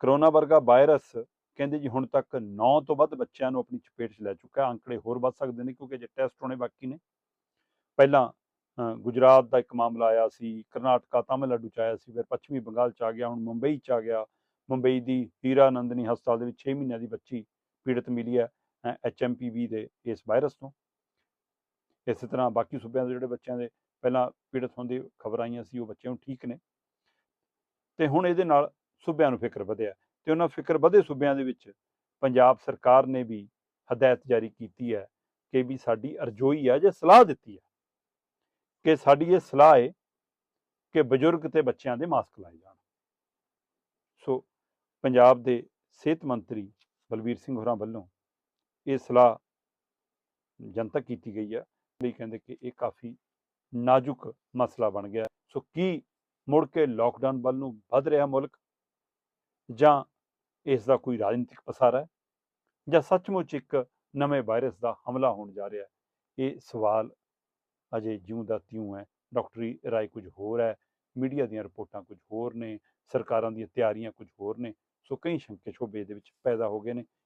Corona ਵਰਗਾ virus ਕਹਿੰਦੇ ਜੀ ਹੁਣ ਤੱਕ 9 ਤੋਂ ਵੱਧ ਬੱਚਿਆਂ ਨੂੰ ਆਪਣੀ ਚਪੇਟ 'ਚ ਲੈ ਚੁੱਕਾ ਅੰਕੜੇ ਹੋਰ ਵੱਧ ਸਕਦੇ ਨੇ ਕਿਉਂਕਿ ਜੇ ਟੈਸਟ ਹੋਣੇ ਬਾਕੀ ਨੇ। ਪਹਿਲਾਂ ਗੁਜਰਾਤ ਦਾ ਇੱਕ ਮਾਮਲਾ ਆਇਆ ਸੀ, ਕਰਨਾਟਕਾ, ਤਾਮਿਲਨਾਡੂ ਚ ਆਇਆ ਸੀ, ਫਿਰ ਪੱਛਮੀ ਬੰਗਾਲ ਚ ਆ ਗਿਆ, ਹੁਣ ਮੁੰਬਈ ਚ ਆ ਗਿਆ। ਮੁੰਬਈ ਦੀ ਹੀਰਾ ਨੰਦਨੀ ਹਸਪਤਾਲ ਦੇ ਵਿੱਚ 6 ਮਹੀਨਿਆਂ ਦੀ ਬੱਚੀ ਪੀੜਤ ਮਿਲੀ ਹੈ ਐਚਐਮਪੀਵੀ ਦੇ ਇਸ ਵਾਇਰਸ ਤੋਂ। ਇਸੇ ਤਰ੍ਹਾਂ ਬਾਕੀ ਸੂਬਿਆਂ ਦੇ ਜਿਹੜੇ ਬੱਚਿਆਂ ਦੇ ਪਹਿਲਾਂ ਪੀੜਤ ਹੋਣ ਦੀ ਖਬਰ ਆਈਆਂ ਸੀ, ਉਹ ਬੱਚੇ ਹੁਣ ਠੀਕ ਨੇ। ਤੇ ਹੁਣ ਇਹਦੇ ਨਾਲ ਸੂਬਿਆਂ ਨੂੰ ਫਿਕਰ ਵਧਿਆ ਤੇ ਉਹਨਾਂ ਫਿਕਰ ਵਧੇ ਸੂਬਿਆਂ ਦੇ ਵਿੱਚ ਪੰਜਾਬ ਸਰਕਾਰ ਨੇ ਵੀ ਹਦਾਇਤ ਜਾਰੀ ਕੀਤੀ ਹੈ ਕਿ ਵੀ ਸਾਡੀ ਅਰਜ਼ੋਈ ਹੈ ਜੇ ਸਲਾਹ ਦਿੱਤੀ ਹੈ ਕਿ ਸਾਡੀ ਇਹ ਸਲਾਹ ਹੈ ਕਿ ਬਜ਼ੁਰਗ ਤੇ ਬੱਚਿਆਂ ਦੇ ਮਾਸਕ ਲਾਏ ਜਾਣ। ਸੋ ਪੰਜਾਬ ਦੇ ਸਿਹਤ ਮੰਤਰੀ ਬਲਬੀਰ ਸਿੰਘ ਹੋਰਾਂ ਵੱਲੋਂ ਇਹ ਸਲਾਹ ਜਨਤਕ ਕੀਤੀ ਗਈ ਹੈ, ਲਈ ਕਹਿੰਦੇ ਕਿ ਇਹ ਕਾਫੀ ਨਾਜ਼ੁਕ ਮਸਲਾ ਬਣ ਗਿਆ। ਸੋ ਕੀ ਮੁੜ ਕੇ ਲਾਕਡਾਊਨ ਵੱਲ ਨੂੰ ਵੱਧ ਰਿਹਾ ਮੁਲਕ? ਜਾਂ ਇਸ ਦਾ ਕੋਈ ਰਾਜਨੀਤਿਕ ਪਸਾਰਾ ਹੈ ਜਾਂ ਸੱਚਮੁੱਚ ਇੱਕ ਨਵੇਂ ਵਾਇਰਸ ਦਾ ਹਮਲਾ ਹੋਣ ਜਾ ਰਿਹਾ ਹੈ? ਇਹ ਸਵਾਲ ਅਜੇ ਜਿਉਂ ਦਾ ਤਿਉਂ ਹੈ। ਡਾਕਟਰੀ ਰਾਏ ਕੁਝ ਹੋਰ ਹੈ, ਮੀਡੀਆ ਦੀਆਂ ਰਿਪੋਰਟਾਂ ਕੁਝ ਹੋਰ ਨੇ, ਸਰਕਾਰਾਂ ਦੀਆਂ ਤਿਆਰੀਆਂ ਕੁਝ ਹੋਰ ਨੇ, ਸੋ ਕਈ ਸ਼ੰਕੇ ਸ਼ੋਬੇ ਦੇ ਵਿੱਚ ਪੈਦਾ ਹੋ ਗਏ ਨੇ।